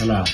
好了。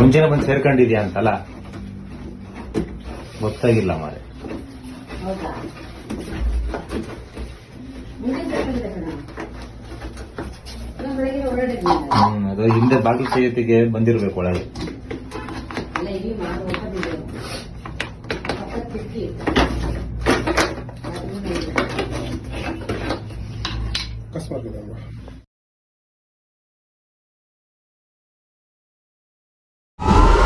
ಮುಂಚೆನೆ ಬಂದು ಸೇರ್ಕೊಂಡಿದ್ಯಾ ಅಂತಲ್ಲ? ಗೊತ್ತಾಗಿಲ್ಲ ಮಾರೆ. ಹ್ಮ್ ಅದು ಹಿಂದೆ ಬಾಗಿಲು ಸೇತಿಗೆ ಬಂದಿರ್ಬೇಕು ಒಳಗೆ. ಅಕಸ್ಮಾತ್ ಇದೆ.